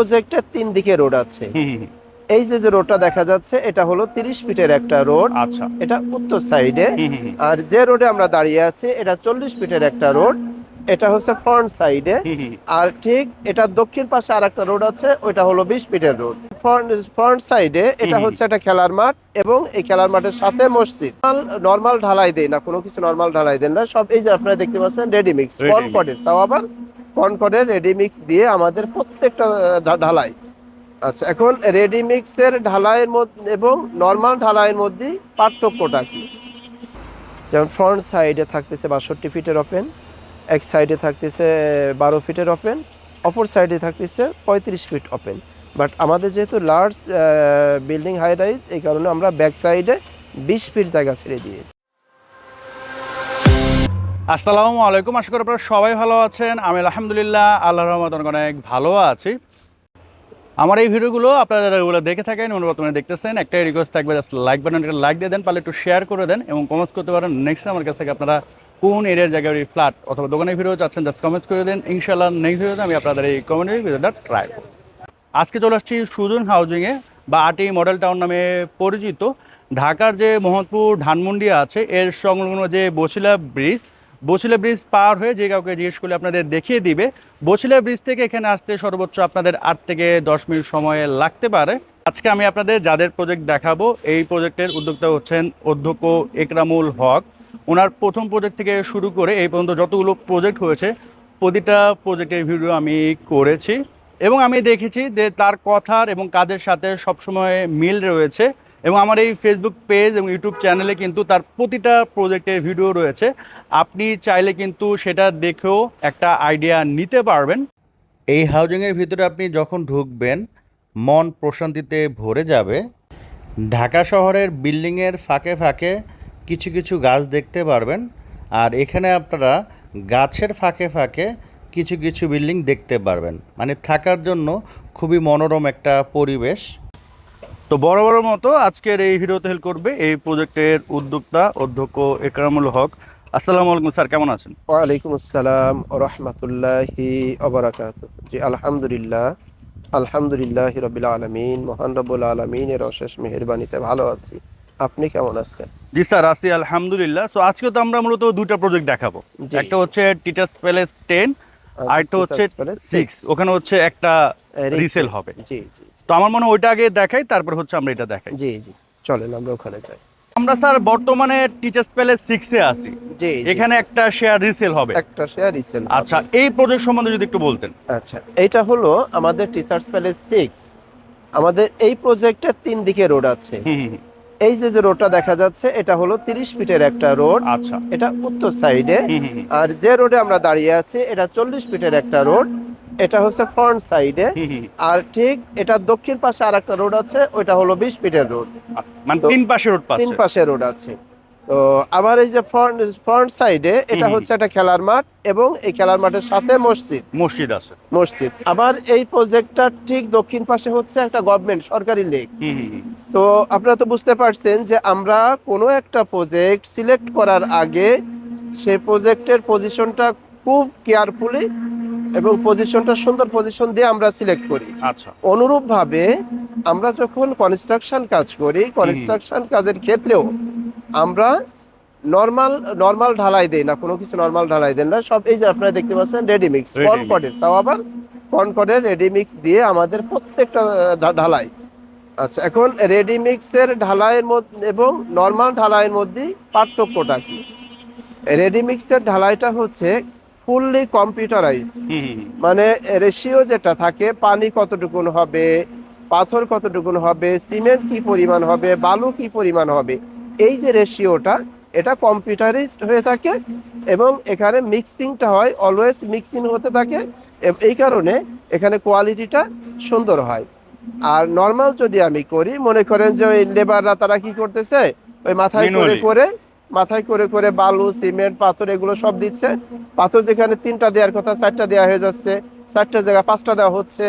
প্রজেক্টের তিন দিকে রোড আছে। এই যে যে রোডটা দেখা যাচ্ছে এটা হলো তিরিশ ফিটের একটা রোড। আচ্ছা। এটা উত্তর সাইডে। আর যে রোডে আমরা দাঁড়িয়ে আছি এটা চল্লিশ ফিটের একটা রোড। এটা হচ্ছে ফ্রন্ট সাইডে। আর ঠিক এটা দক্ষিণ পাশে আর একটা রোড আছে ওইটা হলো বিশ ফিটের রোড। ফ্রন্ট সাইডে এটা হচ্ছে একটা খেলার মাঠ এবং এই খেলার মাঠের সাথে মসজিদ। নর্মাল ঢালাই দেয় না কোনো কিছু নর্মাল ঢালাই দেন না। সব এই যে আপনারা দেখতে পাচ্ছেন রেডি মিক্স Ready mix। তাও আবার কনকর্ডের রেডি মিক্স দিয়ে আমাদের প্রত্যেকটা ঢালাই। আচ্ছা এখন রেডি মিক্সের ঢালাইয়ের মধ্যে এবং নর্মাল ঢালাইয়ের মধ্যে পার্থক্যটা কি? যেমন ফ্রন্ট সাইডে থাকতেছে বাষট্টি ফিটের ওপেন এক সাইডে থাকতেছে বারো ফিটের ওপেন অপর সাইডে থাকতেছে পঁয়ত্রিশ ফিট ওপেন বাট আমাদের যেহেতু লার্জ বিল্ডিং হাই রাইজ এই কারণে আমরা ব্যাক সাইডে বিশ ফিট জায়গা ছেড়ে দিয়েছি। আসসালামু আলাইকুম। আশা করি আপনারা সবাই ভালো আছেন। আমি আলহামদুলিল্লাহ আল্লাহ রহমত অনেক ভালো আছি। আমার এই ভিডিওগুলো আপনারা যারা দেখে থাকেন এবং বর্তমানে দেখতেছেন, একটাই রিকোয়েস্ট থাকবে লাইক বাটন লাইক দিয়ে দেন, পারলে একটু শেয়ার করে দেন এবং কমেন্টস করতে পারেন। নেক্সট আমার কাছ থেকে আপনারা কোন এরিয়ার জায়গায় ওই ফ্ল্যাট অথবা দোকানের ভিডিও চাচ্ছেন জাস্ট কমেন্টস করে দেন। ইনশাল্লাহ নেক্সট ভিডিওতে আমি আপনাদের এই কমেন্টের ভিডিওটা ট্রাই করব। আজকে চলে আসছি সুজন হাউজিংয়ে বা আটি মডেল টাউন নামে পরিচিত। ঢাকার যে মোহাম্মদপুর ধানমন্ডি আছে, এর সংলগ্ন যে বসিলা ব্রিজ বসিলা ব্রিজ পার হয়ে যে কাউকে জিজ্ঞেস করলে আপনাদের দেখিয়ে দিবে বসিলা ব্রিজ থেকে এখানে আসতে সর্বোচ্চ আপনাদের আট থেকে দশ মিনিট সময় লাগতে পারে। আজকে আমি আপনাদের যাদের প্রজেক্ট দেখাবো, এই প্রজেক্টের উদ্যোক্তা হচ্ছেন অধ্যক্ষ একরামুল হক। ওনার প্রথম প্রজেক্ট থেকে শুরু করে এই পর্যন্ত যতগুলো প্রজেক্ট হয়েছে, প্রতিটা প্রজেক্টের ভিডিও আমি করেছি। এবং আমি দেখেছি যে তার কথার এবং কাজের সাথে সবসময় মিল রয়েছে। এবং আমার এই ফেসবুক পেজ এবং ইউটিউব চ্যানেলে কিন্তু তার প্রতিটা প্রজেক্টের ভিডিও রয়েছে। আপনি চাইলে কিন্তু সেটা দেখেও একটা আইডিয়া নিতে পারবেন। এই হাউজিংয়ের ভিতরে আপনি যখন ঢুকবেন, মন প্রশান্তিতে ভরে যাবে। ঢাকা শহরের বিল্ডিংয়ের ফাঁকে ফাঁকে কিছু কিছু গাছ দেখতে পারবেন আর এখানে আপনারা গাছের ফাঁকে ফাঁকে কিছু কিছু বিল্ডিং দেখতে পারবেন। মানে থাকার জন্য খুবই মনোরম একটা পরিবেশ। তো বড় বড় মতো আজকের এই ভিডিওতে হেল্প করবে এই প্রজেক্টের উদ্যোক্তা অধ্যক্ষ একরামুল হক। আসসালামু আলাইকুম স্যার কেমন আছেন? ওয়ালাইকুম আসসালাম রহমতুল্লাহি অবরাকাত জি আলহামদুলিল্লাহ। আলহামদুলিল্লাহ রবিল আলমিন। মহান রবুল আলমিনের অশেষ মেহরবানিতে ভালো আছি। আপনি কেমন আছেন? জি স্যার আছি আলহামদুলিল্লাহ। তো আজকে তো আমরা মূলত দুইটা প্রজেক্ট দেখাবো। একটা হচ্ছে টিটাস প্যালেস টেন আর একটা হচ্ছে সিক্স ওখানে হচ্ছে একটা রিসেল হবে। জি জি তো আমার মনে হয় ওইটা আগে দেখাই তারপর হচ্ছে আমরা এটা দেখাই। জি জি। চলেন আমরা ওখানে যাই। আমরা স্যার বর্তমানে টিচার্স প্যালেস সিক্সে আছি। জি এখানে একটা শেয়ার রিসেল হবে। একটা শেয়ার রিসেল আচ্ছা এই প্রজেক্ট সম্বন্ধে যদি একটু বলতেন। আচ্ছা এটা হলো আমাদের টিচার্স প্যালেস সিক্স আমাদের এই প্রজেক্টের তিন দিকে রোড আছে। এই যে যে রোডটা দেখা যাচ্ছে এটা হলো তিরিশ ফিটের একটা রোড আচ্ছা। এটা উত্তর সাইডে। আর যে রোডে আমরা দাঁড়িয়ে আছি এটা চল্লিশ ফিটের একটা রোড এটা হচ্ছে ফ্রন্ট সাইডে। আর ঠিক এটা দক্ষিণ পাশে আর একটা রোড আছে ওইটা হলো বিশ ফিটের রোড। মানে তিন পাশে রোড তিন পাশে রোড আছে। তো আবার এই যে ফ্রন্ট ফ্রন্ট সাইডে এটা হচ্ছে একটা খেলার মাঠ এবং এই খেলার মাঠের সাথে মসজিদ। মসজিদ আছে। মসজিদ। আবার এই প্রজেক্টটা ঠিক দক্ষিণ পাশে হচ্ছে একটা গভর্নমেন্ট সরকারি লেক। তো আপনারা তো বুঝতে পারছেন যে আমরা কোনো একটা প্রজেক্ট সিলেক্ট করার আগে সেই প্রজেক্টের পজিশনটা খুব কেয়ারফুলি এবং পজিশনটা সুন্দর পজিশন দিয়ে আমরা সিলেক্ট করি। আচ্ছা। অনুরূপভাবে আমরা যখন কনস্ট্রাকশন কাজ করি কনস্ট্রাকশন কাজের ক্ষেত্রেও আমরা নর্মাল নর্মাল ঢালাই দেই না কোনো কিছু নর্মাল ঢালাই দেন না। সব এই যে আপনারা দেখতে পাচ্ছেন রেডি মিক্স। কনকর্ডের তাও আবার কনকর্ডের রেডি মিক্স দিয়ে আমাদের প্রত্যেকটা ঢালাই। আচ্ছা এখন রেডি মিক্সের ঢালাইয়ের মধ্যে এবং নর্মাল ঢালাইয়ের মধ্যে পার্থক্যটা কি? রেডি মিক্সের ঢালাইটা হচ্ছে ফুললি কম্পিউটারাইজ। মানে রেশিও যেটা থাকে পানি কতটুকুন হবে পাথর কতটুকুন হবে সিমেন্ট কি পরিমাণ হবে বালু কি পরিমাণ হবে এই যে রেশিওটা এটা কম্পিউটারাইজড হয়ে থাকে এবং এখানে মিক্সিংটা হয় অলওয়েজ মিক্সিং হতে থাকে এই কারণে এখানে কোয়ালিটিটা সুন্দর হয়। আর নর্মাল যদি আমি করি মনে করেন যে ওই লেবাররা তারা কি করতেছে? ওই মাথায় করে করে মাথায় করে করে বালু সিমেন্ট পাথর এগুলো সব দিচ্ছে। পাথর যেখানে তিনটা দেওয়ার কথা চারটা দেওয়া হয়ে যাচ্ছে। চারটা জায়গা পাঁচটা দেওয়া হচ্ছে।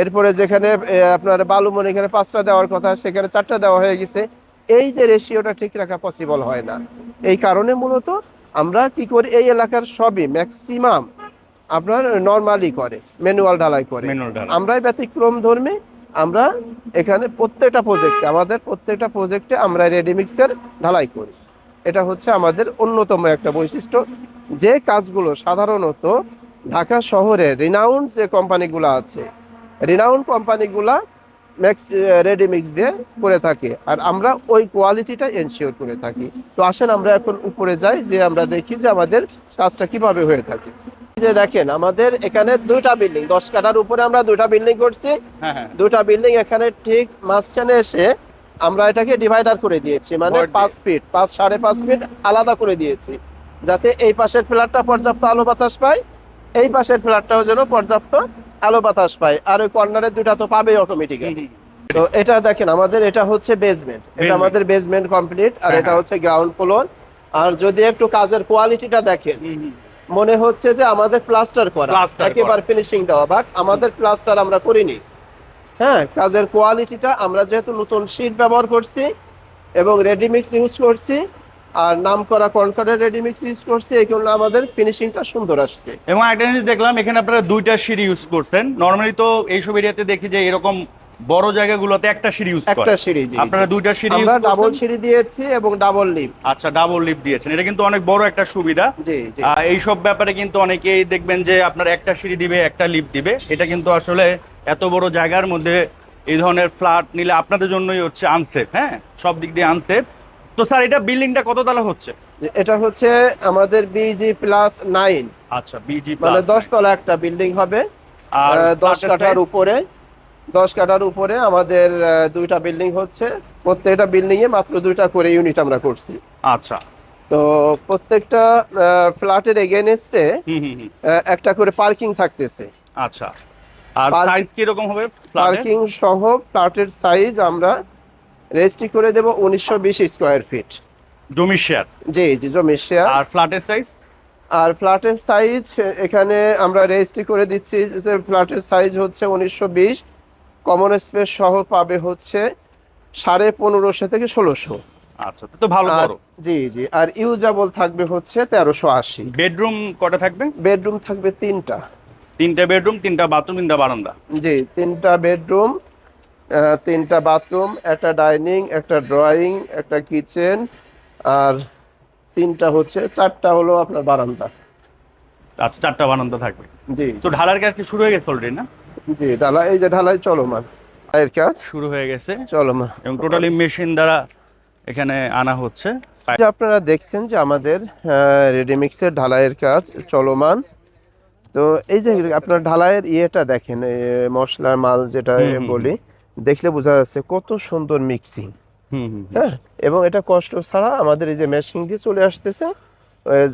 এরপরে যেখানে আপনার বালু মনে এখানে পাঁচটা দেওয়ার কথা সেখানে চারটা দেওয়া হয়ে গেছে। এই যে রেশিওটা ঠিক রাখা পসিবল হয় না। এই কারণে মূলত আমরা কি করি এই এলাকার সবই ম্যাক্সিমাম আপনার নর্মালি করে ম্যানুয়াল ঢালাই করে। আমরাই ব্যতিক্রম ধর্মী আমরা এখানে প্রত্যেকটা প্রজেক্টে আমাদের প্রত্যেকটা প্রজেক্টে আমরা রেডিমিক্সের ঢালাই করি। এটা হচ্ছে আমাদের অন্যতম একটা বৈশিষ্ট্য। যে কাজগুলো সাধারণত ঢাকা শহরে রিনাউন্ড যে কোম্পানিগুলো আছে রিনাউন্ড কোম্পানিগুলা ম্যাক্স রেডিমিক্স দিয়ে করে থাকে আর আমরা ওই কোয়ালিটিটা এনশিওর করে থাকি। তো আসেন আমরা এখন উপরে যাই যে আমরা দেখি যে আমাদের কাজটা কীভাবে হয়ে থাকে। যে দেখেন আমাদের এখানে দুইটা বিল্ডিং দশ কাটার উপরে আমরা দুইটা বিল্ডিং করছি। হ্যাঁ হ্যাঁ। দুটা বিল্ডিং এখানে ঠিক মাঝখানে এসে আমরা এটাকে ডিভাইডার করে দিয়েছি মানে পাঁচ ফিট পাঁচ সাড়ে পাঁচ ফিট আলাদা করে দিয়েছি যাতে এই পাশের ফ্ল্যাটটা পর্যাপ্ত আলো বাতাস পায় এই পাশের ফ্ল্যাটটাও যেন পর্যাপ্ত আলো বাতাস পায় আর ওই কর্নারের দুটা তো পাবেই অটোমেটিক্যালি তো এটা দেখেন আমাদের এটা হচ্ছে বেসমেন্ট এটা আমাদের বেসমেন্ট কমপ্লিট আর হ্যাঁ, এটা হ্যাঁ। হচ্ছে গ্রাউন্ড ফ্লোর আর যদি একটু কাজের কোয়ালিটিটা দেখেন। মনে হচ্ছে যে আমাদের প্লাস্টার করা একেবারে ফিনিশিং দেওয়া বাট আমাদের প্লাস্টার আমরা করিনি। হ্যাঁ কাজের কোয়ালিটিটা আমরা যেহেতু নতুন শীট ব্যবহার করছি এবং রেডিমিক্স ইউজ করছি, আর নাম করা কনকর্ডের রেডিমিক্স ইউজ করছি, এই কারণে আমাদের ফিনিশিংটা সুন্দর আসছে। এবং একটা জিনিস দেখলাম, এখানে আপনারা দুইটা সিঁড়ি ইউজ করছেন। নর্মালি তো এইসব এরিয়াতে দেখি যে এরকম বড় জায়গাগুলোতে একটা সিঁড়ি ইউজ একটা সিঁড়ি জি। আপনারা দুইটা সিঁড়ি আমরা ডাবল সিঁড়ি দিয়েছি এবং ডাবল লিপ আচ্ছা ডাবল লিফট দিয়েছেন। এটা কিন্তু অনেক বড় একটা সুবিধা। জি আহ, এইসব ব্যাপারে কিন্তু অনেকেই দেখবেন যে আপনার একটা সিঁড়ি দিবে একটা লিফট দিবে। এটা কিন্তু আসলে এত বড় জায়গার মধ্যে এই ধরনের ফ্ল্যাট নিলে আপনাদের জন্যই হচ্ছে আনসেফ হ্যাঁ? সব দিক দিয়ে আনসেফ তো স্যার এটা বিল্ডিংটা কত তলা হচ্ছে? এটা হচ্ছে আমাদের বিজি প্লাস নাইন আচ্ছা বিজি মানে দশ তলা একটা বিল্ডিং হবে। আর দশ কাঠার উপরে। দশ কাটার উপরে আমাদের দুইটা বিল্ডিং হচ্ছে। প্রত্যেকটা বিল্ডিং এ মাত্র দুইটা করে ইউনিট আমরা করছি। আচ্ছা। তো প্রত্যেকটা ফ্ল্যাটের এগেনস্টে একটা করে পার্কিং থাকতেছে। আচ্ছা। আর সাইজ কীরকম হবে ফ্ল্যাটের পার্কিং সহ ফ্ল্যাটের সাইজ আমরা রেজিস্ট্রি করে দেব উনিশশো বিশ স্কোয়ার ফিট জমি শেয়ার জি জি জমি শেয়ার আর ফ্ল্যাটের সাইজ আর ফ্ল্যাটের সাইজ এখানে আমরা রেজিস্ট্রি করে দিচ্ছি যে ফ্ল্যাটের সাইজ হচ্ছে উনিশশো বিশ। কমন স্পেস সহ পাবে হচ্ছে সাড়ে পনেরোশো থেকে ষোলোশো। আচ্ছা তো ভালো বড়। জি জি আর ইউজাবল থাকবে হচ্ছে তেরোশো আশি। বেডরুম কটা থাকবে? বেডরুম থাকবে তিনটা। তিনটা বেডরুম তিনটা বাথরুম তিনটা বারান্দা? জি তিনটা বেডরুম তিনটা বাথরুম একটা ডাইনিং একটা ড্রয়িং একটা কিচেন আর তিনটা হচ্ছে চারটা হলো আপনার বারান্দা। আচ্ছা চারটা বারান্দা থাকবে। জি। তো ঢালার কাজ কি শুরু হয়ে গেছে অলরেডি না? জি ঢালাই এই যে ঢালাই চলমান এর কাজ। শুরু হয়ে গেছে। চলমান এবং টোটালি মেশিন দ্বারা এখানে আনা হচ্ছে। যে আপনারা দেখছেন যে আমাদের রেডিমিক্সের ঢালাইয়ের কাজ চলমান। তো এই যে আপনার ঢালাইয়ের ইয়েটা দেখেন মশলার মাল যেটা বলি দেখলে বোঝা যাচ্ছে কত সুন্দর মিক্সিং। হ্যাঁ এবং এটা কষ্ট ছাড়া আমাদের এই যে মেশিন দিয়ে চলে আসতেছে।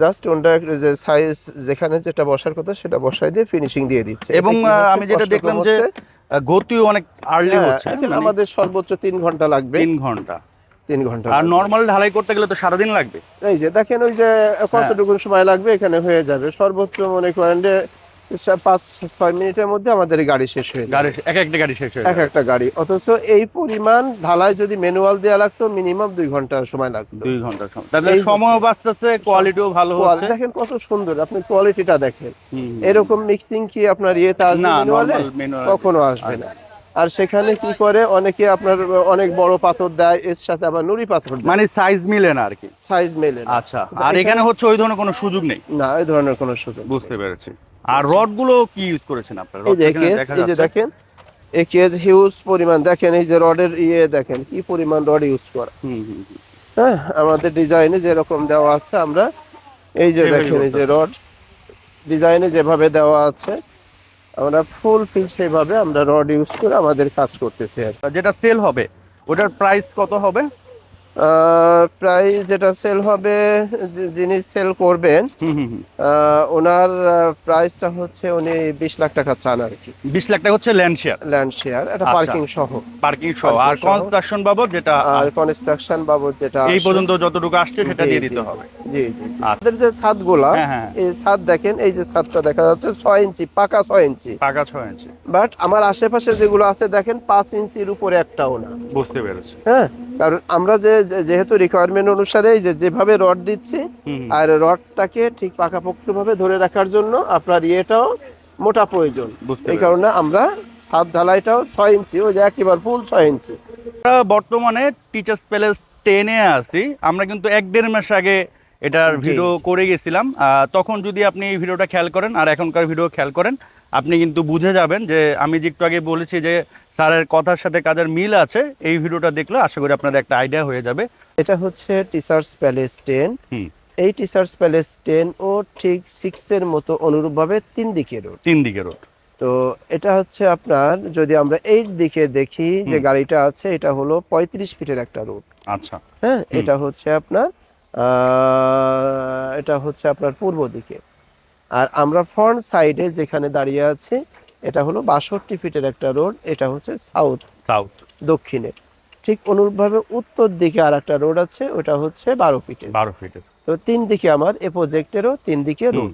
জাস্ট ওনটা যে সাইজ যেখানে যেটা বসার কথা সেটা বসাই দিয়ে ফিনিশিং দিয়ে দিচ্ছে এবং? আমি যেটা দেখলাম যে। গতিও অনেক আর্লি হ্যাঁ, হচ্ছে আমাদের সর্বোচ্চ তিন ঘণ্টা লাগবে তিন ঘণ্টা তিন ঘণ্টা আর নর্মাল ঢালাই করতে গেলে তো সারাদিন লাগবে এই যে দেখেন ওই যে হ্যাঁ। কতটুকু সময় লাগবে এখানে হয়ে যাবে সর্বোচ্চ মনে করেন যে পাঁচ ছয় মিনিটের মধ্যে আমাদের গাড়ি শেষ হয়ে গাড়ি এক একটা গাড়ি শেষ হয়ে এক একটা গাড়ি। অথচ এই পরিমাণ ঢালাই যদি ম্যানুয়াল দেওয়া লাগতো মিনিমাম দুই ঘণ্টা সময় লাগতো। দুই ঘণ্টা সময়। তাহলে সময় বাঁচতেছে কোয়ালিটিও ভালো হচ্ছে। দেখেন কত সুন্দর আপনি কোয়ালিটিটা দেখেন। এরকম মিক্সিং কি আপনার ইয়েতে আসবে কখনো আসবে না। আর সেখানে কি করে? অনেকে আপনার অনেক বড় পাথর দেয় এর সাথে আবার নুড়ি পাথর মানে সাইজ মিলে না আর কি? সাইজ মেলে না। আচ্ছা আর এখানে হচ্ছে ওই ধরনের কোনো সুযোগ নেই? না এই ধরনের কোনো সুযোগ বুঝতে পেরেছি। আর রডগুলো কি ইউজ করেছেন আপনারা? এই যে কেস এই যে দেখেন এই কেস হিউজ পরিমাণ। দেখেন এই যে রডের ইয়ে দেখেন কি পরিমাণ রড ইউজ করা। হুম, হুম, হুম। হ্যাঁ আমাদের ডিজাইনে যেরকম দেওয়া আছে আমরা এই যে দেখেন এই যে রড ডিজাইনে যেভাবে দেওয়া আছে আমরা ফুল ফিল সেভাবে আমরা রড ইউজ করে আমাদের কাজ করতেছি আর যেটা সেল হবে, ওটার প্রাইস কত হবে? প্রায় যেটা সেল হবে যিনি সেল করবেন ওনার প্রাইসটা হচ্ছে উনি বিশ লাখ টাকা চান আর কি। বিশ লাখ টাকা হচ্ছে ল্যান্ড শেয়ার ল্যান্ড শেয়ার আচ্ছা। পার্কিং সহ। পার্কিং সহ। আর কনস্ট্রাকশন বাবদ যেটা আর কনস্ট্রাকশন বাবদ যেটা এই পর্যন্ত যতটুকু আসছে সেটা দিয়ে দিতে হবে। জি জি। আচ্ছা। আমাদের যে ছাদগুলা হ্যাঁ হ্যাঁ। এই ছাদ দেখেন এই যে ছাদটা দেখা যাচ্ছে ছয় ইঞ্চি পাকা ছয় ইঞ্চি। পাকা ছয় ইঞ্চি। বাট আমার আশেপাশে যেগুলো আছে দেখেন পাঁচ ইঞ্চির উপরে একটাও না। বুঝতে পেরেছি। হ্যাঁ কারণ আমরা যে- যেহেতু রিকোয়ারমেন্ট অনুসারে এই যে যেভাবে রড দিচ্ছি। আর রডটাকে ঠিক পাকাপোক্তভাবে ধরে রাখার জন্য আপনার ইয়েটাও মোটা প্রয়োজন। এই কারণে আমরা সাত ঢালাইটাও ছয় ইঞ্চি ওই যে একেবারে ফুল ছয় ইঞ্চি। বর্তমানে টিচার্স প্যালেস টেনে আছি। আমরা কিন্তু এক দেড় মাস আগে এটার ভিডিও করে গেছিলাম। তখন যদি আপনি এই ভিডিওটা খেয়াল করেন আর এখনকার ভিডিও খেয়াল করেন আপনি কিন্তু বুঝে যাবেন যে আমি যে একটু আগে বলেছি যে স্যারের কথার সাথে কাজের মিল আছে এই ভিডিওটা দেখলে আশা করি আপনাদের একটা আইডিয়া হয়ে যাবে। এটা হচ্ছে টিচার্স প্যালেস টেন। এই টিচার্স প্যালেস টেন ও ঠিক সিক্স এর মতো অনুরূপভাবে তিন দিকে রোড তিন দিকে রোড তো এটা হচ্ছে আপনার যদি আমরা এই দিকে দেখি যে গাড়িটা আছে এটা হলো পঁয়ত্রিশ ফিটের একটা রোড আচ্ছা। হ্যাঁ এটা হচ্ছে আপনার এটা হচ্ছে আপনার পূর্ব দিকে। আর আমরা ফ্রন্ট সাইডে যেখানে দাঁড়িয়ে আছি এটা হলো বাষট্টি ফিটের একটা রোড এটা হচ্ছে সাউথ সাউথ দক্ষিণে। ঠিক অনুরূপভাবে উত্তর দিকে আর একটা রোড আছে ওটা হচ্ছে বারো ফিটের। বারো ফিটের। তো তিন দিকে আমার এ প্রজেক্টেরও তিন দিকে রোড।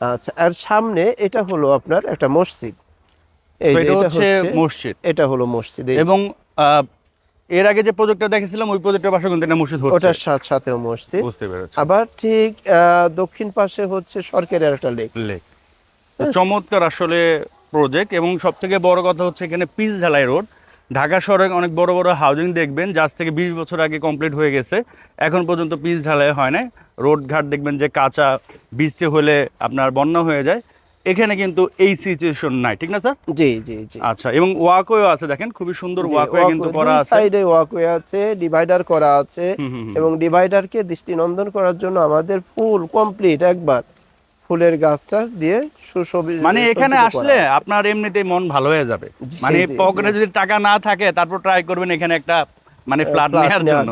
আচ্ছা আর সামনে এটা হলো আপনার একটা মসজিদ। এই যে এটা হচ্ছে মসজিদ। এটা হলো মসজিদ এবং এর আগে যে প্রজেক্টটা দেখেছিলাম ওই প্রজেক্টের পাশে কিন্তু একটা মসজিদ হচ্ছে। ওটার সাথে সাথেও মসজিদ। বুঝতে পেরেছি। আবার ঠিক দক্ষিণ পাশে হচ্ছে সরকারের একটা লেক লেক চমৎকার আসলে প্রজেক্ট এবং সব থেকে বড় কথা হচ্ছে এখানে পিচ ঢালাই রোড। ঢাকা শহরে অনেক বড় বড় হাউজিং দেখবেন যার থেকে বিশ বছর আগে কমপ্লিট হয়ে গেছে। এখন পর্যন্ত পিচ ঢালাই হয় না রোড ঘাট দেখবেন যে কাঁচা বৃষ্টি হলে আপনার বন্যা হয়ে যায়। এখানে কিন্তু এই সিচুয়েশন নাই ঠিক না স্যার? জি জি জি। আচ্ছা এবং ওয়াকওয়ে আছে দেখেন খুবই সুন্দর ওয়াকওয়ে কিন্তু করা আছে। সাইডে ওয়াকওয়ে আছে ডিভাইডার করা আছে। এবং ডিভাইডারকে দৃষ্টিনন্দন করার জন্য আমাদের ফুল কমপ্লিট একবার ফুলের গাছ টাছ দিয়ে সুশোভিত মানে এখানে আসলে আপনার এমনিতেই মন ভালো হয়ে যাবে। মানে পকেটে যদি টাকা না থাকে তারপর ট্রাই করবেন এখানে একটা মানে ফ্ল্যাট নেওয়ার জন্য।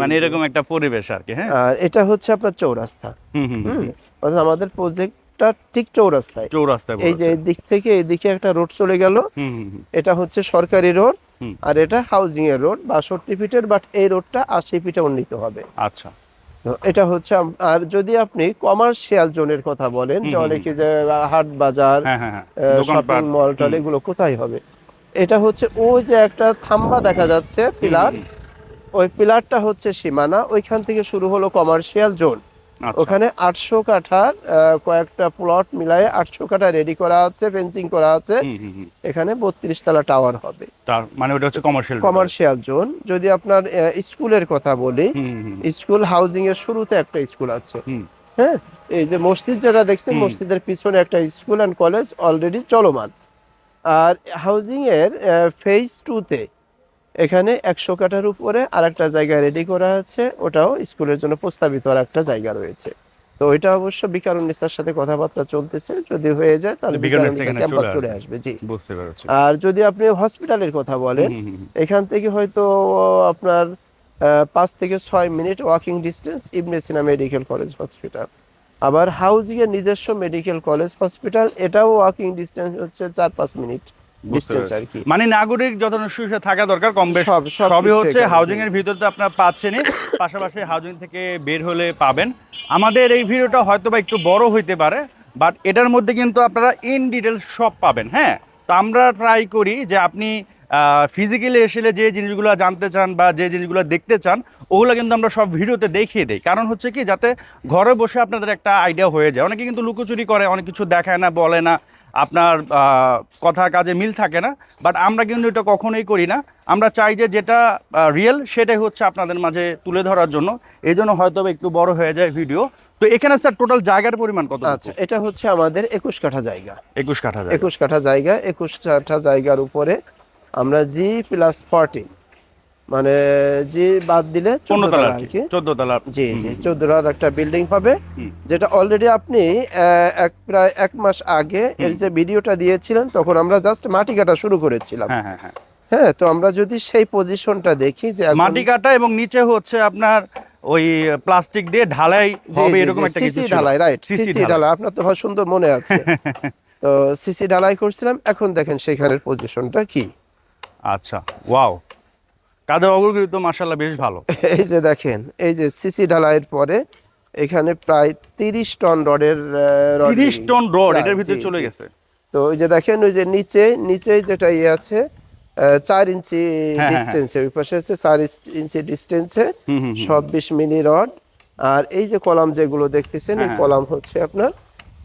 মানে এরকম একটা পরিবেশ আর কি হ্যাঁ? এটা হচ্ছে আপনার চৌরাস্তা। হুম হুম হুম। হুম অর্থাৎ ঠিক চৌরাস্তায়। চৌরাস্তায় এই যে দিক থেকে এদিকে একটা রোড চলে গেল। এটা হচ্ছে সরকারি রোড আর এটা হাউজিং এর রোড। বাষট্টি ফিটের বাট এই রোডটা আশি ফিটে উন্নীত হবে। আচ্ছা। এটা হচ্ছে আর যদি আপনি কমার্শিয়াল জোনের কথা বলেন যে অনেকে যে হাট বাজার শপিং মল টল এগুলো কোথায় হবে? এটা হচ্ছে ওই যে একটা থাম্বা দেখা যাচ্ছে পিলার। ওই পিলারটা হচ্ছে সীমানা। ওইখান থেকে শুরু হলো কমার্শিয়াল জোন। ওখানে আটশো কাঠার কয়েকটা প্লট মিলায়ে আটশো কাঠা রেডি করা আছে ফেন্সিং করা আছে। এখানে বত্রিশ তলা টাওয়ার হবে। মানে ওটা হচ্ছে কমার্শিয়াল কমার্শিয়াল জোন যদি আপনার স্কুলের কথা বলি স্কুল হাউজিং এর শুরুতে একটা স্কুল আছে। হ্যাঁ? এই যে মসজিদ যেটা দেখছেন মসজিদের পিছনে একটা স্কুল অ্যান্ড কলেজ অলরেডি চলমান। আর হাউজিং এর ফেজ টুতে এখানে একশো কাঠার উপরে আর একটা জায়গা রেডি করা আছে। ওটাও স্কুলের জন্য প্রস্তাবিত আর একটা জায়গা রয়েছে। তো ওইটা অবশ্য বিকারুন নিসার সাথে কথাবার্তা চলতেছে। যদি হয়ে যায় তাহলে এখানে ক্যাম্পাস চলে আসবে। জি। আর যদি আপনি হসপিটালের কথা বলেন। এখান থেকে হয়তো আপনার পাঁচ থেকে ছয় minute walking distance Ibn Sina medical college hospital আবার হাউজিং এর নিজস্ব মেডিকেল কলেজ হসপিটাল এটাও ওয়াকিং ডিস্টেন্স হচ্ছে চার পাঁচ মিনিট। ডিস্টেন্স। আর কি মানে নাগরিক যত সুবিধা থাকা দরকার কম বেশ। সব সব সবই হচ্ছে হাউজিং এর ভিতর তো আপনার পাচ্ছেনই। পাশাপাশি হাউজিং থেকে বের হলে পাবেন। আমাদের এই ভিডিওটা হয়তো বা একটু বড় হইতে পারে বাট এটার মধ্যে কিন্তু আপনারা ইন ডিটেল সব পাবেন হ্যাঁ? তো আমরা ট্রাই করি যে আপনি ফিজিক্যালি এসে যে জিনিসগুলো জানতে চান বা যে জিনিসগুলো দেখতে চান ওগুলো কিন্তু আমরা সব ভিডিওতে দেখিয়ে দিই। কারণ হচ্ছে কি যাতে ঘরে বসে আপনাদের একটা আইডিয়া হয়ে যায়। অনেকে কিন্তু লুকোচুরি করে অনেক কিছু দেখায় না বলে না। আপনার কথা কাজে মিল থাকে না বাট আমরা কিন্তু এটা কখনোই করি না। আমরা চাই যে যেটা রিয়েল সেটাই হচ্ছে আপনাদের মাঝে তুলে ধরার জন্য। এই জন্য হয়তো একটু বড় হয়ে যায় ভিডিও তো এখানে স্যার টোটাল জায়গার পরিমাণ কত? আচ্ছা এটা হচ্ছে আমাদের একুশ কাঠা জায়গা। একুশ কাঠা একুশ কাঠা জায়গা একুশ কাঠা জায়গার উপরে আমরা জি প্লাস ফর্টি মানে জি বাদ দিলে পনেরো তলা আর কি। চোদ্দ তলা। জি জি চোদ্দ তলার একটা বিল্ডিং হবে যেটা অলরেডি আপনি এক প্রায় এক মাস আগে এর যে ভিডিওটা দিয়েছিলেন তখন আমরা জাস্ট মাটি কাটা শুরু করেছিলাম। হ্যাঁ হ্যাঁ হ্যাঁ। হ্যাঁ তো আমরা যদি সেই পজিশনটা দেখি যে মাটি কাটা এবং নিচে হচ্ছে আপনার ওই প্লাস্টিক দিয়ে ঢালাই হবে এরকম একটা কিছু ঢালাই রাইট সিসি ঢালাই। আপনার তো সুন্দর মনে আছে। তো সিসি ঢালাই করছিলাম এখন দেখেন সেখানের পজিশনটা কি। আচ্ছা ওয়াও কাদের অগ্রগতি তো মার্শাল্লাহ বেশ ভালো এই যে দেখেন এই যে সিসি ঢালাইয়ের পরে এখানে প্রায় তিরিশ টন রডের আহ, রড তিরিশ বেরিয়ে টন গেছে। রড এটার ভিতরে চলে গেছে তো ওই যে দেখেন ওই যে নিচে নিচে যেটা ইয়ে আছে চার ইঞ্চি হ্যাঁ, হ্যাঁ। ডিস্টেন্সে ওই পাশে হচ্ছে চার ইঞ্চি ডিস্টেন্সে হুম। মিলি রড আর এই যে কলাম যেগুলো দেখতেছেন এই হ্যাঁ, হ্যাঁ। কলাম হচ্ছে আপনার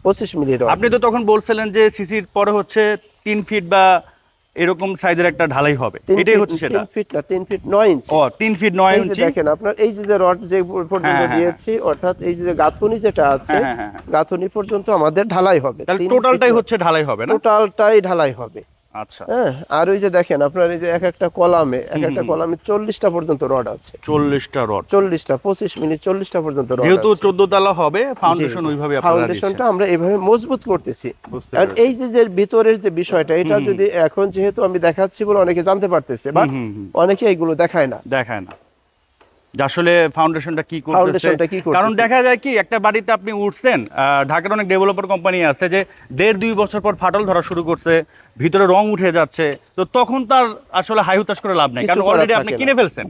পঁচিশ মিলি রড আপনি তো তখন বলছিলেন যে সিসির পরে হচ্ছে তিন ফিট বা এরকম সাইজের একটা ঢালাই হবে। এটাই হচ্ছে সেটা। 3 ফিট না 3 ফিট 9 ইঞ্চি ও 3 ফিট 9 ইঞ্চি দেখেন আপনার এই যে যে রড যে পর্যন্ত হ্যাঁ, হ্যাঁ, দিয়েছি অর্থাৎ এই যে গাঁথুনি যেটা আছে হ্যাঁ হ্যাঁ হ্যাঁ। হ্যাঁ। গাঁথুনি পর্যন্ত আমাদের ঢালাই হবে। তাহলে টোটালটাই হচ্ছে ঢালাই হবে না? টোটালটাই ঢালাই হবে। আচ্ছা। হ্যাঁ আর ওই যে দেখেন আপনার এই যে এক একটা কলামে এক একটা কলামে চল্লিশটা পর্যন্ত রড আছে। চল্লিশটা রড। চল্লিশটা পঁচিশ মিনিট চল্লিশটা পর্যন্ত রড যেহেতু চোদ্দ তালা হবে ফাউন্ডেশন ওইভাবে ফাউন্ডেশনটা আমরা এইভাবে মজবুত করতেছি। পেরেছি। এই যে যে ভিতরের যে বিষয়টা এটা। যদি এখন যেহেতু আমি দেখাচ্ছি বলে অনেকে জানতে পারতেছে বাট। অনেকে এইগুলো দেখায় না। দেখায় না। আসলে ফাউন্ডেশনটা কি করতেছে। ফাউন্ডেশনটা কি কারণ দেখা যায় কি একটা বাড়িতে আপনি উঠছেন ঢাকার অনেক ডেভেলপার কোম্পানি আছে যে দেড় দুই বছর পর ফাটল ধরা শুরু করছে ভিতরে রং উঠে যাচ্ছে তো তখন তার আসলে হাই হুতাশ করে লাভ নেই। কারণ অলরেডি আপনি কিনে ফেলছেন।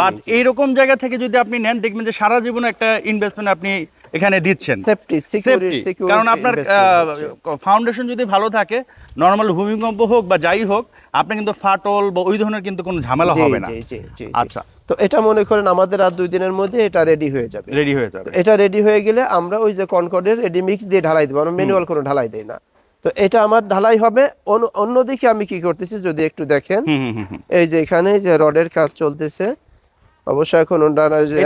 বাট এইরকম জায়গা থেকে যদি আপনি নেন দেখবেন যে সারা জীবনে একটা ইনভেস্টমেন্ট আপনি এখানে দিচ্ছেন। কারণ আপনার ফাউন্ডেশন যদি ভালো থাকে নর্মাল ভূমিকম্প হোক বা যাই হোক আপনি কিন্তু ফাটল বা ওই ধরনের কিন্তু কোনো ঝামেলা হবে না। আচ্ছা। তো এটা মনে করেন আমাদের আর দুই দিনের মধ্যে এটা রেডি হয়ে যাবে। রেডি হয়ে যাবে। এটা রেডি হয়ে গেলে আমরা ওই যে কনকর্ডের রেডি মিক্স দিয়ে ঢালাই দেবো আমরা ম্যানুয়াল কোনো ঢালাই দেই না। তো এটা আমার ঢালাই হবে অন্যদিকে আমি কি করতেছি যদি একটু দেখেন। এই যে এখানে যে রডের কাজ চলতেছে অবশ্য এখন ওনারা যে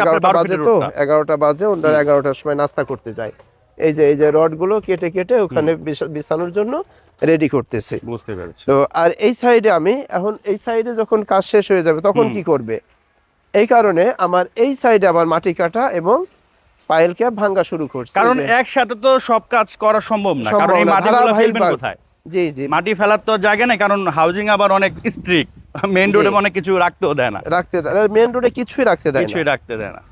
এগারোটা বাজে তো এগারোটা বাজে ওনারা এগারোটার সময় নাস্তা করতে যায়। এই যে এই যে রডগুলো কেটে কেটে ওখানে বিছানোর জন্য রেডি করতেছে। বুঝতে পেরেছি। তো আর এই সাইডে আমি এখন এই সাইডে যখন কাজ শেষ হয়ে যাবে তখন কি করবে? এই কারণে আমার এই সাইডে আবার মাটি কাটা এবং পাইল ক্যাপ ভাঙ্গা শুরু করছে। কারণ একসাথে তো সব কাজ করা সম্ভব না। কারণ এই মাটিগুলো ফেলবেন কোথায়? জি জি। মাটি ফেলার তো জায়গা নেই কারণ হাউজিং আবার অনেক স্ট্রিক্ট মেইন রোডে অনেক কিছু রাখতেও দেয় না। রাখতে দেয় মেন রোডে কিছুই রাখতে দেয় না। কিছুই রাখতে দেয় না।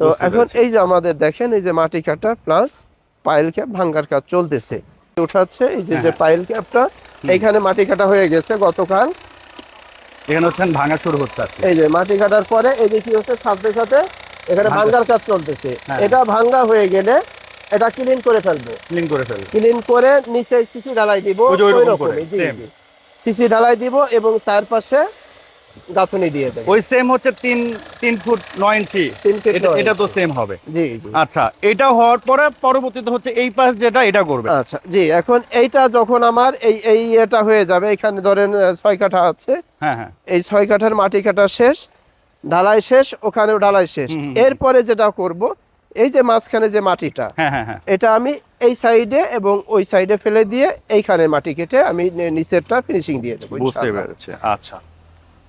তো এখন এই যে আমাদের দেখেন এই যে মাটি কাটা প্লাস পাইল ক্যাপ ভাঙ্গার কাজ চলতেছে। উঠাচ্ছে এই যে যে। পাইল ক্যাপটা এইখানে মাটি কাটা হয়ে গেছে গতকাল এখানে হচ্ছে ভাঙা শুরু হচ্ছে এই যে মাটি কাটার পরে এই যে কি হচ্ছে সাথে সাথে এখানে ভাঙ্গা। ভাঙ্গার কাজ চলতেছে হ্যাঁ। এটা ভাঙ্গা হয়ে গেলে এটা ক্লিন করে ফেলব ক্লিন করে ফেলবে ক্লিন করে নিচে সিসি ঢালাই দিব। সিসি ঢালাই দিব এবং চারপাশে গাঁথুনি দিয়ে দেবো ওই সেম হচ্ছে তিন তিন ফুট নয় ইঞ্চি এটা তো সেম হবে। জি জি। আচ্ছা এটা হওয়ার পরে পরবর্তীতে হচ্ছে এই পাশ যেটা এটা করবে। আচ্ছা জি এখন এইটা যখন আমার এই এই এটা হয়ে যাবে এখানে ধরেন ছয় কাঠা আছে। হ্যাঁ হ্যাঁ। এই ছয় কাঠার মাটি কাটা শেষ ঢালাই শেষ ওখানেও ঢালাই শেষ। এরপরে যেটা করব এই যে মাঝখানে যে মাটিটা হ্যাঁ হ্যাঁ হ্যাঁ। এটা আমি এই সাইডে এবং ওই সাইডে ফেলে দিয়ে এইখানে মাটি কেটে আমি নিচেরটা ফিনিশিং দিয়ে দেবো বুঝতে পেরেছি। আচ্ছা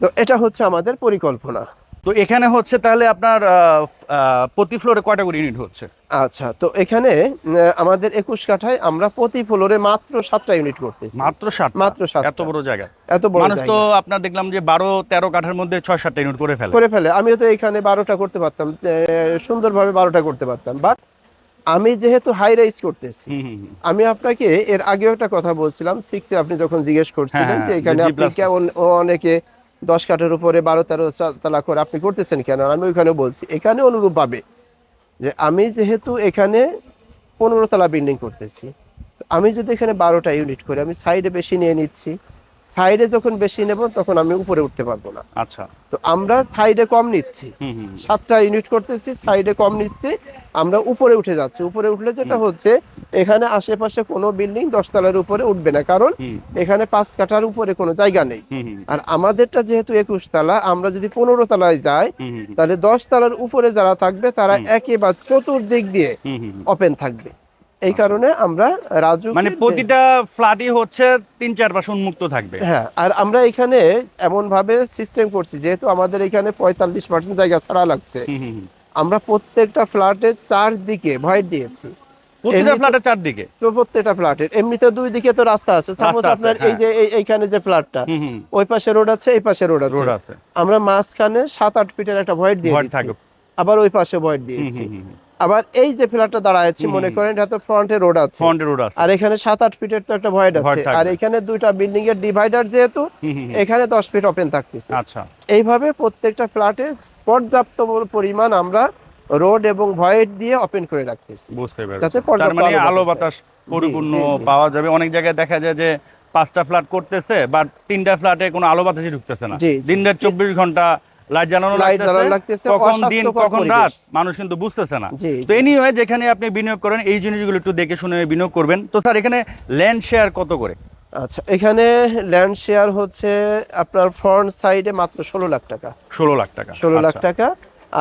তো এটা হচ্ছে আমাদের পরিকল্পনা। তো এখানে হচ্ছে তাহলে আপনার প্রতি ফ্লোরে কয়টা করে ইউনিট হচ্ছে? আচ্ছা তো এখানে আমাদের একুশ কাঠায় আমরা প্রতি ফ্লোরে মাত্র সাতটা ইউনিট করতেছি। মাত্র ষাট মাত্র সাতটা। এত বড় জায়গা। এত বড় মানুষ তো আপনার দেখলাম যে বারো তেরো কাঠার মধ্যে ছয় সাতটা ইউনিট করে ফেলে। করে ফেলে। আমিও তো এখানে বারোটা করতে পারতাম সুন্দরভাবে বারোটা করতে পারতাম। বাট আমি যেহেতু হাই রাইজ করতেছি। আমি আপনাকে এর আগেও একটা কথা বলছিলাম। সিক্সে আপনি যখন জিজ্ঞেস করছিলেন হ্যাঁ, যে এখানে আপনি কেমন অনেকে দশ কাঠের উপরে বারো তেরো তালা করে আপনি করতেছেন কেন? আমি ওইখানে বলছি, এখানে অনুরূপ পাবে যে আমি যেহেতু এখানে পনেরো তলা বিল্ডিং করতেছি আমি যদি এখানে বারোটা ইউনিট করি, আমি সাইডে বেশি নিয়ে নিচ্ছি সাইডে যখন বেশি নেব তখন আমি উপরে উঠতে পারব না। আচ্ছা। তো আমরা সাইডে কম নিচ্ছি। সাতটা ইউনিট করতেছি সাইডে কম নিচ্ছি আমরা উপরে উঠে যাচ্ছি। উপরে উঠলে যেটা হচ্ছে এখানে আশেপাশে কোনো বিল্ডিং দশতলার উপরে উঠবে না কারণ এখানে পাঁচ কাঠার উপরে কোনো জায়গা নেই। আর আমাদেরটা যেহেতু একুশ তলা আমরা যদি পনেরো তলায় যাই তাহলে দশ তলার উপরে যারা থাকবে তারা। একেবারে চতুর্দিক দিয়ে। ওপেন থাকবে। এই কারণে আমরা রাজু মানে প্রতিটা ফ্ল্যাটই হচ্ছে তিন চার পাশে উন্মুক্ত থাকবে। হ্যাঁ আর আমরা এখানে এমন ভাবে সিস্টেম করছি যেহেতু আমাদের এখানে পঁয়তাল্লিশ পার্সেন্ট জায়গা ছাড়া লাগছে। আমরা প্রত্যেকটা ফ্ল্যাটের চারদিকে ভয়েট দিয়েছি। প্রতিটা ফ্ল্যাটের চারদিকে? তো প্রত্যেকটা ফ্ল্যাটের এমনিতে দুই দিকে তো রাস্তা আছে। সাপোজ আপনার হ্যাঁ। এই যে এইখানে যে ফ্ল্যাটটা। ওই পাশে রোড আছে এই পাশে রোড আছে। আমরা মাঝখানে সাত আট ফিটের একটা ভয়েট দিয়ে ভয় আবার ওই পাশে হুম, দিয়েছি। আবার এই যে ফ্ল্যাটটা হুম, মনে করেন এটা তো ফ্রন্টে রোড আছে। ফ্রন্টে রোড আছে। আর এখানে সাত আট ফিটের তো একটা Void আছে। আর এখানে দুইটা বিল্ডিং এর ডিভাইডার যেহেতু। এখানে দশ ফিট ওপেন থাকতেছে। আচ্ছা। এইভাবে প্রত্যেকটা ফ্ল্যাটে পর্যাপ্ত পরিমাণ আমরা রোড এবং ভয়েট দিয়ে ওপেন করে রাখতেছি। বুঝতে যাতে পেরেছি পর্যাপ্ত তার মানে আলো বাতাস পরিপূর্ণ। পাওয়া যাবে। অনেক জায়গায় দেখা যায় যে পাঁচটা ফ্ল্যাট করতেছে বা তিনটা ফ্ল্যাটে কোনো আলো বাতাসই ঢুকতেছে না। দিনের চব্বিশ ঘণ্টা লাইট জ্বালানো লাগতেছে, কখন দিন কখন রাত মানুষ কিন্তু বুঝতেছে না। তো এনিওয়ে যেখানে আপনি বিনিয়োগ করেন এই জিনিসগুলো একটু দেখে শুনে বিনিয়োগ করবেন। তো স্যার এখানে ল্যান্ড শেয়ার কত করে? আচ্ছা এখানে ল্যান্ড শেয়ার হচ্ছে আপনার ফ্রন্ট সাইডে মাত্র ষোলো লাখ টাকা। ষোলো লাখ টাকা। ষোলো লাখ আচ্ছা। টাকা।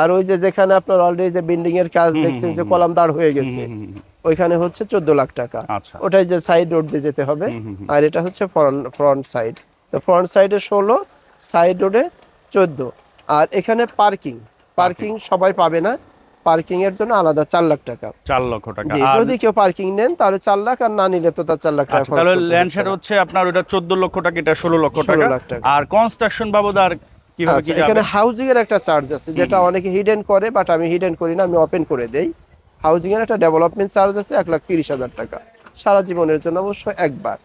আর ওই যে যেখানে আপনার অলরেডি যে বিল্ডিং এর কাজ দেখছেন যে কলাম দাঁড় হয়ে গেছে ওইখানে হচ্ছে চোদ্দ লাখ টাকা। আচ্ছা। ওটাই যে সাইড রোড দিয়ে যেতে হবে। আর এটা হচ্ছে ফ্রন্ট ফ্রন্ট সাইড তো ফ্রন্ট সাইডে ষোলো সাইড রোডে চোদ্দ। আর এখানে পার্কিং পার্কিং সবাই পাবে না। পার্কিং এর জন্য আলাদা চার লাখ টাকা। চার লক্ষ টাকা। যদি কেউ পার্কিং নেন তাহলে চার লাখ আর না নিলে তো তার চার লাখ টাকা আচ্ছা, তাহলে ল্যান্ড হচ্ছে শেয়ার হচ্ছে আপনার ওটা চোদ্দ লক্ষ টাকা এটা ষোলো লক্ষ টাকা। আর কনস্ট্রাকশন বাবদ আর আচ্ছা এখানে হাউজিং এর একটা চার্জ আছে যেটা অনেকে হিডেন করে বাট আমি হিডেন করি না আমি ওপেন করে দেই। হাউজিং এর একটা ডেভেলপমেন্ট চার্জ আছে এক লাখ তিরিশ হাজার টাকা। সারা জীবনের জন্য অবশ্য একবার।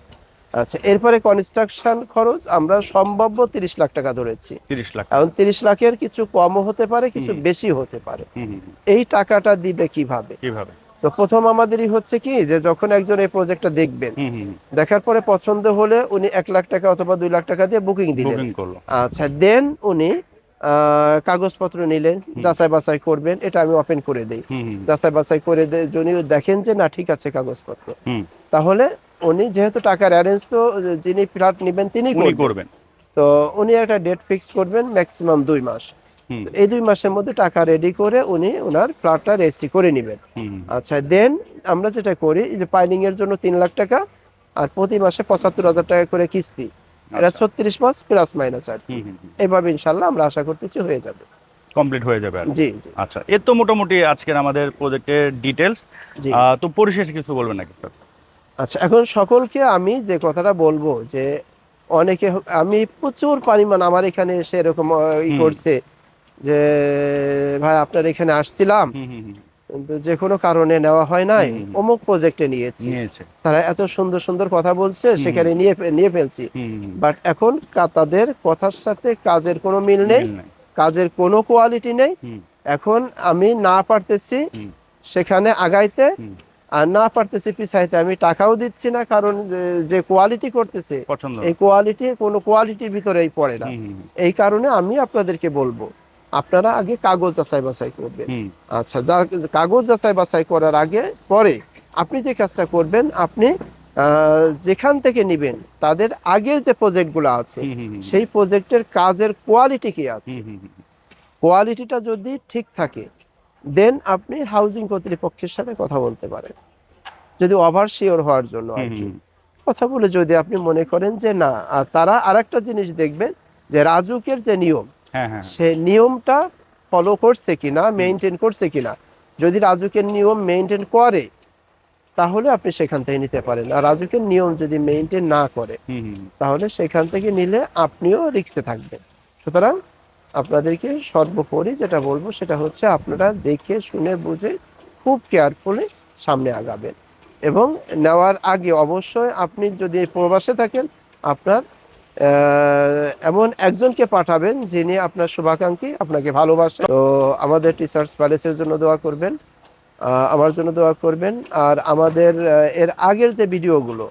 আচ্ছা এরপরে কনস্ট্রাকশন খরচ আমরা সম্ভাব্য তিরিশ লাখ টাকা ধরেছি। তিরিশ লাখ। এখন তিরিশ লাখের কিছু কমও হতে পারে কিছু। বেশি হতে পারে। এই টাকাটা দিবে কীভাবে? কীভাবে? তো প্রথম আমাদেরই হচ্ছে কি যে যখন একজন এই প্রজেক্টটা দেখবেন। দেখার পরে পছন্দ হলে উনি এক লাখ টাকা অথবা দুই লাখ টাকা দিয়ে বুকিং দিলেন। আচ্ছা দেন উনি আহ, কাগজপত্র নিলে যাচাই বাছাই করবেন এটা আমি ওপেন করে দিই। যাচাই বাছাই করে যদি দেখেন যে না ঠিক আছে কাগজপত্র। তাহলে উনি যেহেতু টাকার অ্যারেঞ্জ তো যিনি ফ্ল্যাট নেবেন তিনি করবেন। তো উনি একটা ডেট ফিক্সড করবেন ম্যাক্সিমাম দুই মাস। এই দুই মাসের মধ্যে টাকা রেডি করে উনি ওনার ফ্ল্যাটটা রেজিস্ট্রি করে নেবেন। আচ্ছা দেন আমরা যেটা করি যে পাইলিং এর জন্য তিন লাখ টাকা আর প্রতি মাসে পঁচাত্তর হাজার টাকা করে কিস্তি। এটা আচ্ছা। ছত্রিশ মাস প্লাস মাইনাস আর। এভাবে ইনশাল্লাহ আমরা আশা করতেছি হয়ে যাবে। কমপ্লিট হয়ে যাবে জি আচ্ছা এর তো মোটামুটি আজকের আমাদের প্রজেক্টের ডিটেলস তো পরিশেষে কিছু বলবেন নাকি স্যার? আচ্ছা এখন সকলকে আমি যে কথাটা বলব যে অনেকে আমি প্রচুর পরিমাণ আমার এখানে এসে এরকম ই করছে যে ভাই আপনার এখানে আসছিলাম। কিন্তু যে কোনো কারণে নেওয়া হয় নাই। অমুক প্রজেক্টে নিয়েছি। তারা এত সুন্দর সুন্দর কথা বলছে সেখানে নিয়ে নিয়ে ফেলছি। বাট এখন তাদের কথার সাথে কাজের কোনো মিল নেই। কাজের কোনো কোয়ালিটি নেই। এখন আমি না পারতেছি সেখানে আগাইতে। আর না পারতেছি পিছাইতে আমি টাকাও দিচ্ছি না কারণ যে- কোয়ালিটি করতেছে এই কোয়ালিটি কোনো কোয়ালিটির ভিতরেই পড়ে না। এই কারণে আমি আপনাদেরকে বলব আপনারা আগে কাগজ যাচাই বাছাই করবেন আচ্ছা যা কাগজ যাচাই বাছাই করার আগে পরে আপনি যে কাজটা করবেন আপনি যেখান থেকে নেবেন তাদের আগের যে প্রজেক্টগুলো আছে। সেই প্রজেক্টের কাজের কোয়ালিটি কি আছে। কোয়ালিটিটা যদি ঠিক থাকে দেন আপনি হাউজিং কর্তৃপক্ষের সাথে কথা বলতে পারেন। যদি ওভার শিওর হওয়ার জন্য আর কি। কথা বলে যদি আপনি মনে করেন যে না আর তারা আরেকটা জিনিস দেখবেন যে রাজুকের যে নিয়ম হ্যাঁ হ্যাঁ সে নিয়মটা ফলো করছে কিনা মেনটেন করছে কিনা যদি রাজুকের নিয়ম মেনটেন করে তাহলে আপনি সেখান থেকে নিতে পারেন। আর রাজুকের নিয়ম যদি মেনটেন না করে। তাহলে সেখান থেকে নিলে আপনিও রিক্সে থাকবেন। সুতরাং আপনাদেরকে সর্বোপরি যেটা বলব সেটা হচ্ছে আপনারা দেখে শুনে বুঝে খুব কেয়ারফুলি সামনে আগাবেন। এবং নেওয়ার আগে অবশ্যই আপনি যদি প্রবাসে থাকেন আপনার এমন একজনকে পাঠাবেন যিনি আপনার শুভাকাঙ্ক্ষী আপনাকে ভালোবাসে। তো আমাদের টিচার্স প্যালেসের জন্য দোয়া করবেন আমার জন্য দোয়া করবেন। আর আমাদের এর আগের যে ভিডিওগুলো।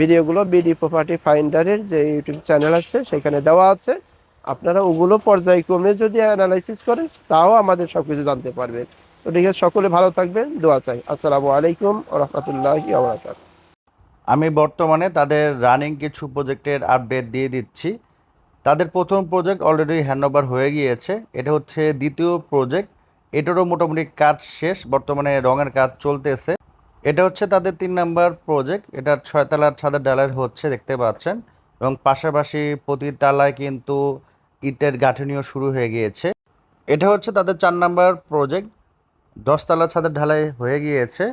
ভিডিওগুলো বিডি প্রপার্টি ফাইন্ডারের যে ইউটিউব চ্যানেল আছে সেখানে দেওয়া আছে। আপনারা ওগুলো পর্যায়ক্রমে যদি অ্যানালাইসিস করেন, তাও আমাদের সব কিছু জানতে পারবেন। তো ঠিক আছে, সকলে ভালো থাকবেন, দোয়া চাই। আসসালামু আলাইকুম রহমতুল্লাহি আমি বর্তমানে তাদের রানিং কিছু প্রজেক্টের আপডেট দিয়ে দিচ্ছি। তাদের প্রথম প্রজেক্ট অলরেডি হ্যান্ডওভার হয়ে গিয়েছে। এটা হচ্ছে দ্বিতীয় প্রজেক্ট এটারও মোটামুটি কাজ শেষ, বর্তমানে রঙের কাজ চলতেছে। এটা হচ্ছে তাদের তিন নাম্বার প্রজেক্ট এটা ছয়তলার ছাদের ডালার হচ্ছে, দেখতে পাচ্ছেন। এবং পাশাপাশি প্রতি তালায় কিন্তু ইটের গাঁথনিও শুরু হয়ে গিয়েছে। এটা হচ্ছে তাদের চার নাম্বার প্রজেক্ট দশতলা ছাদের ঢালাই হয়ে গিয়েছে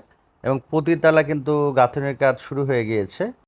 এবং প্রতি তালা কিন্তু গাঁথনির কাজ শুরু হয়ে গিয়েছে।